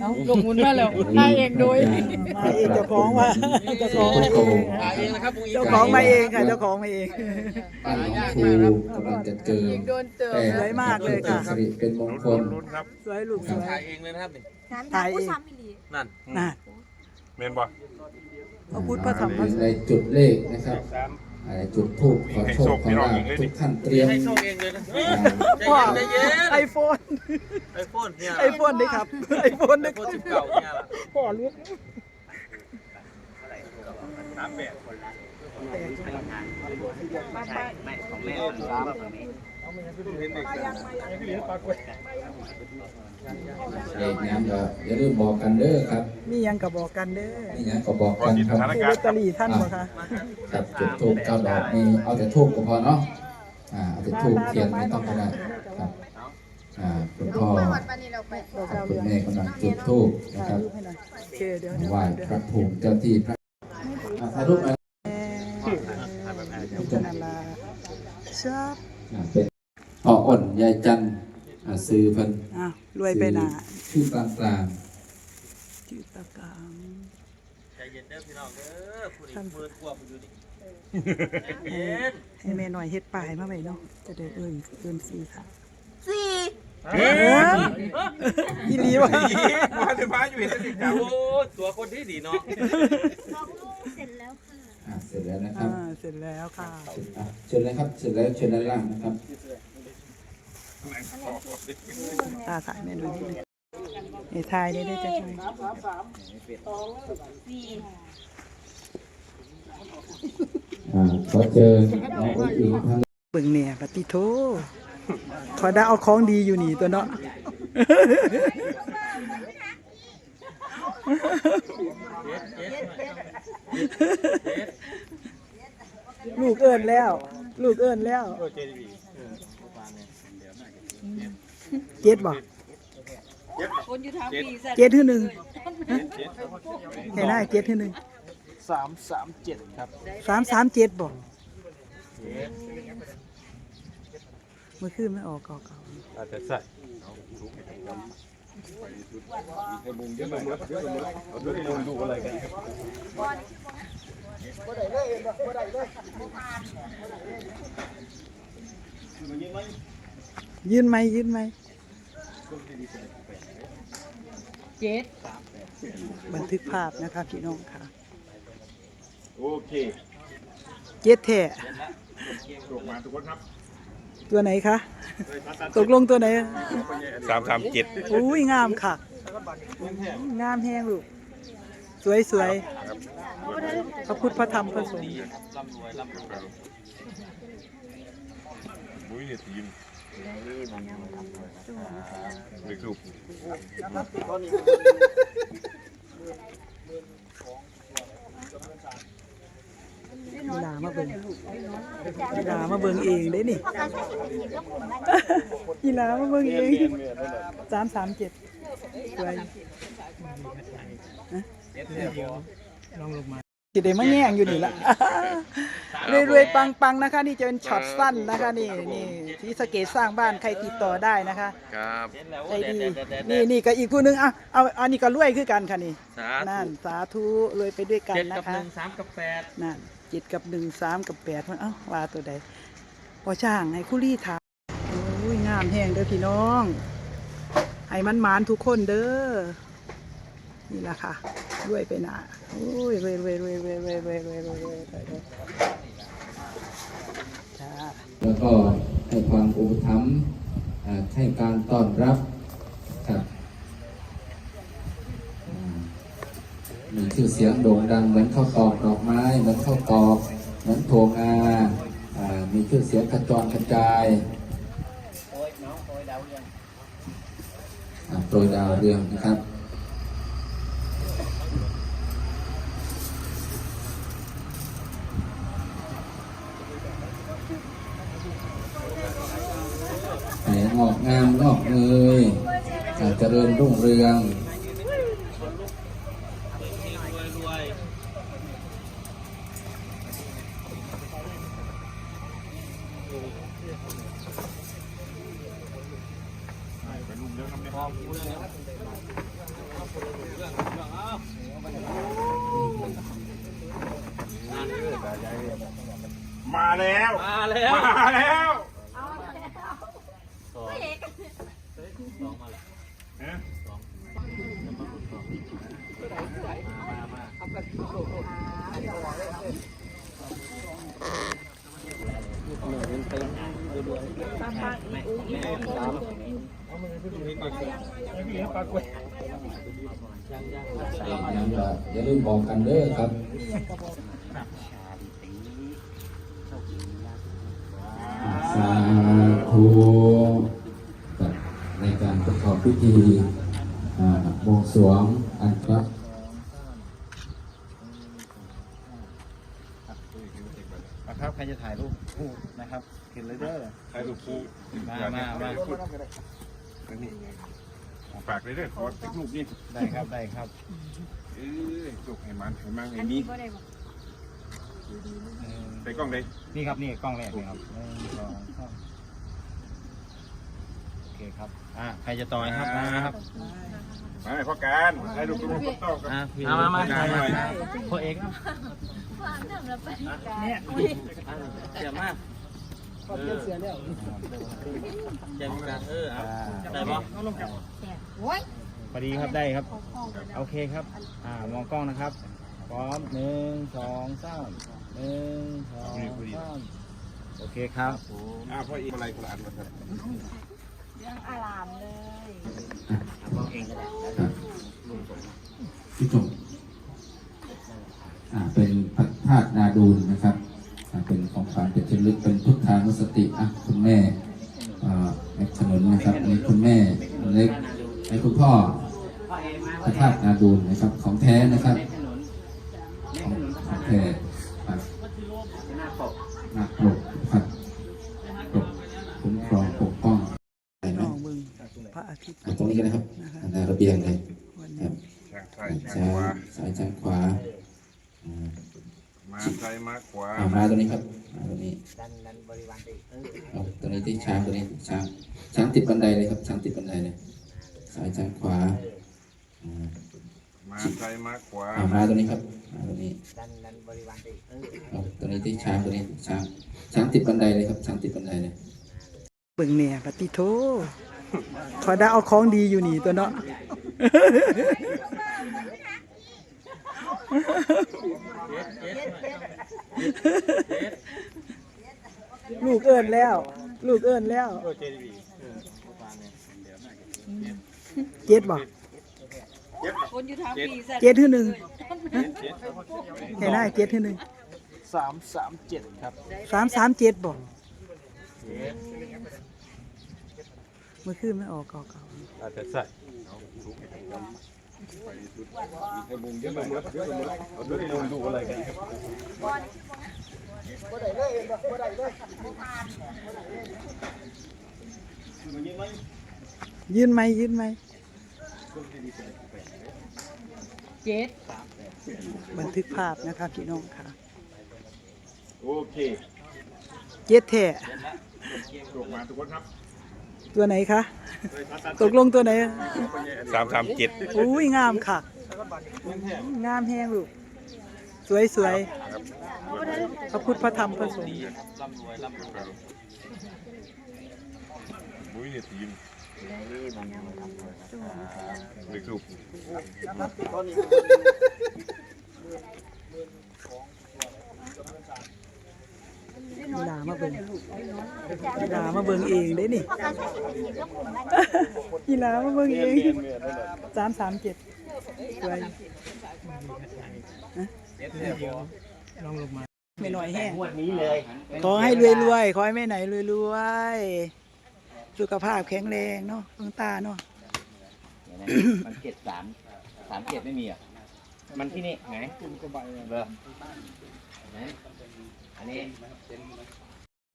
เอาลงมุนมาแล้วได้เองโดยมาเองเจ้าของว่าเจ้าของมาเองมาเองนะครับพรุ่งนี้เจ้าของมาเองค่ะเจ้าของมาเองบ้านของครูกำลังจะเกิดโดนเติมแต่สวยมากเลยค่ะสิริเป็นมงคลสวยลูกสวยถ่ายเองเลยนะครับนี่ถามถ่าถามยเองผู้ซ้ำอีหลีนั่นน่ะเมนบ่พระพุทธพระธรรมพระอยู่สงในฆ์จุดเลขนะครับ อะไรจุดทูปขอโชคขอลาภทุกท่านเตรียมให้โชคเองเลยนะใจพ่อเย็นใจเย็นไอโฟนไอโฟนเนี่ยไอโฟนด้วยครับไอโฟนไอด้วยโฟคนรับสิบเก้าเนี่ยล่ะพ่อลูกสามแปด เลขนั้นก็อย่าลืมบอกกันเด้อครับมีหยังกับบอกกันเด้อนี่นะก็บอกก็กันกินคสรับถานซื้อการลอณ์ตเตอรี่ท่านบ่คะครับจุดทูบเก้าดอกนี่เอาแต่ทูบก็พอเนาะอ่าเอาแต่ทูบเทียนไม่ต้องก็ได้ครับอ่าคุณพ่อไปวัดปานนี้เราไปบอกกับเราคุณเรื่องแม่กำลังจุดทูบนะถ่ายครับรูปให้หน่อยโอเคเดี๋ยวเดี๋ยวไหว้พระภูมิเจ้าที่พระอ่าถ่ายรูปหน่อยพิจารณาชอบ อ่าเป็น พ่ออ่อนยายจันทร์อ่าซื้อเพิ่นอ้าวรวยไปหนาชื่อกลางกลางจืดตะกางใจเย็นเด้อพี่น้องเด้อผู้นี้มือกลัวผู้อยู่นี่ใจเย็นให้แม่หน่อยเฮ็ดปลายมาไว้เนาะจะได้เอิ้นเอิ้นสีค่ะสี่เอ้ยอีหลีวะมาถึงมาอยู่เห็นสติกาโอ้ตัวคนที่ดีเนาะน้องลูกเสร็จแล้วค่ะๆอ่าเสร็จแล้วนะครับอ่าเสร็จแล้วค่ะเสร็จอะเชิญเลยครับเสร็จแล้วเชิญด้านล่างนะครับ ตาถ่ายแม่ดูนิดนึงไอ้ถ่ายได้ได้จังไงสี่อ่าขอเชิญน้องอุ้งอิงทั้งเบิ่งแม่ปฏิโทขอได้เอาของดีอยู่นี่ตัวเนาะลูกเอิ้นแล้ว ลูกเอิ้นแล้ว เจ็ดบ่คนอยู่ทางปีแซ่เจ็ดที่หนึ่งเห็นได้เจ็ดที่หนึ่งสามสามเจ็ดครับสามสามเจ็ดบ่เมื่อคืนไม่ออกเก่าอาจจะใส่ๆ ยืนไหมยืนไหมเจ็ดบันทึกภาพนะคะพี่น้องค่ะ โอเค เจ็ดแท้จบมาทุกคนครับตัวไหนคะ ตกลงตัวไหนสามสามเจ็ดอุ้ยงามค่ะ งามแห้งลูก สวยสวยพระพุทธพระธรรมพระสงฆ์ มีกลุ่ามาเบิ่งกีามาเบิ่งเองได้นี่กีฬามาเบิ่งเองสามสามเจ็ดสลองลงมา จิได้มาแง่งอยู่นี่ละรวยๆปังๆนะคะ นี่จะเป็นช็อตสั้นนะคะ นี่นี่ที่สะเกตสร้างบ้านใครติดต่อได้นะคะครับใจดีนี่นี่ก็อีกผู้หนึงอะเอาอันนี้ก็รวยคือกันค่ะนี่สานั่นธุสาธุรวยไปด้วยกันเจ็ดนะกับหคะนึ่งสามกับแปดนั่นเจ็ดกับหนึ่งสามกับแปดมันเอ้าว่าตัวใดพอช่างให้คุรี่ถามโอ้ยงามแห้งเด้อพี่น้องให้มันหมานทุกคนเด้อ นี่แหละค่ะรวยไปหนาโอ้ยรวยรวยรวยรวยรวยรวยรวยรวยรวยรวยรวยจ้าแล้วก็ให้ความอุปถัมภ์ให้การต้อนรับครับมีชื่อเสียงโด่งดังเหมือนข้าวตอกดอกไม้เหมือนข้าวตอกเหมือนโถงาอ่ามีชื่อเสียงกระจรกระจายอ่าโปรยดาวเรืองนะครับ ให้งอกงามงอกเงยอาเจริญรุ่งเรือง อย่าลืมบอกกันเด้อครับสาธุในการประกอบพิธีบวงสรวงอันครับ คู่นะครับเห็นเลยเด้อใครลูกคู่มามามานี่ฝากเลยเด้อขอสักรูปนี่ได้ครับได้ครับเอ้ยจุกให้มันให้มันให้อันมีนี้ก็ได้บอกใส่กล้องเลยนี่ครับนี่กล้องแรกนี่ครับหนึ่งสองสามโอเคครับอ่าใครจะต่อยครับมาครับมาให้พ่อการให้ลูกลูกพ่อต้องกับอ่ามามามางานหน่อยพ่อเอกครับความทำแล้วไปเนี่ยเสียมาก ขอบเจ้าเสือแล้วเจ็บกันเออได้ปะโอ้ยพอดีครับได้ครับ โอเคครับ อ่ามองกล้องนะครับ พร้อมหนึ่งสองสามหนึ่งสองสามโอเคครับอ่าพ่ออีกอะไรคนละอันมาครับเรื่องอารามเลยพี่ชมอ่าเป็นพระธาตุนาดูนนะครับอ่า เป็นของขวัญเป็นที่ระลึกเป็นพุทธานุสติอะคุณแม่อ่าแม่ขนุนนะครับอันนี้คุณแม่เล็กให้คุณพ่อพระธาตุนาดูนนะครับ ของแท้นะครับของของแท้ครับหนักปลกครับปกคุ้มครองปกป้องอะไรน้นะองเบิ่งพระอาทิตย์อะตรงนี้กันนะครับอ่าระเบียงเลยวันครันี้บทางซ้ายทางซ้าขวายซ้ายจานขวาอ่า มาซ้ายมาขวาอ่ามาตรงนี้ครับมาตรงนี้เอาตรงนี้ที่ช้างตรงนี้ช้างช้างติดบันไดเลยครับช้างติดบันไดเลยซ้ายจานขวาอ่ามาซ้ายมาขวาอ่ามาตรงนี้ครับมาตรงนี้เอาตรงนี้ที่ช้างตรงนี้ช้างช้างติดบันไดเลยครับช้างติดบันไดเลยเบิ่งเนี่ยปฏิโทขอได้เอาของดีอยู่นี่ตัวเนาะ ลูกเอิ้นแล้ว ลูกเอิ้นแล้วเจ็ดบอกคนอยู่ทางปีใส่เจ็ดที่หนึ่งเห็นได้เจ็ดที่หนึ่งสามสามเจ็ดครับสามสามเจ็ดบอกเมื่อคืนไม่ออกเก่าอาจจะใส่ให้มุมเยอะเลยเยอะเลยเอาดูดูดูอะไรกันครับๆยืนไหมยืนไหมเจ็ดบันทึกภาพนะคะพี่น้องค่ะ โอเค เจ็ดแท้จบมาทุกคนครับตัวไหนคะ ตกลงตัวไหนสามสามเจ็ดอุ้ยงามค่ะ งามแห้งลูก สวยสวยพระพุทธพระธรรมพระสงฆ์มุ้ยเนี่ยทีมเด็กลูก กีฬามาเบิ่งกีฬามาเบิ่งเองได้นี่ประกันใช้ชีวิตก็กลุ่มมันกีฬามาเบิ่งเองสามสามเจ็ดสวยไม่หน่อยแห้งงวดนี้เลยขอให้รวยๆขอให้แม่ไหนรวยๆสุขภาพแข็งแรงเนาะเพิ่งตาเนาะมันเจ็ดสามสามเจ็ดไม่มีอะมันที่นี่ไหนคุณก็ใบเบอร์ไห นอันนี้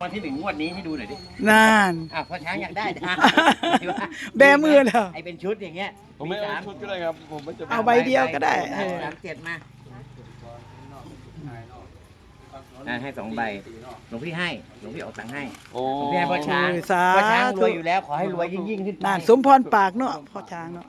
วันที่หนึ่งงวดนี้ให้ดูหน่อยดินาน อะพ่อช้างอยากได้นะแบมือแล้วไอเป็นชุดอย่างเงี้ยผมไม่เอาชุดก็ได้ครับ ผมไม่จะเอาใบเดียวก็ได้เออสามเจ็ดมาอะให้สองใบ หลวงพี่ให้ หลวงพี่ออกตังค์ให้โอ้หลวงพี่ให้พ่อช้างโอ้ยสาพ่อช้างรธุวยอยู่แล้วขอให้รวยยิ่งยิ่งขึ้นไปนานสมพรปากเนาะพ่อช้างเนาะ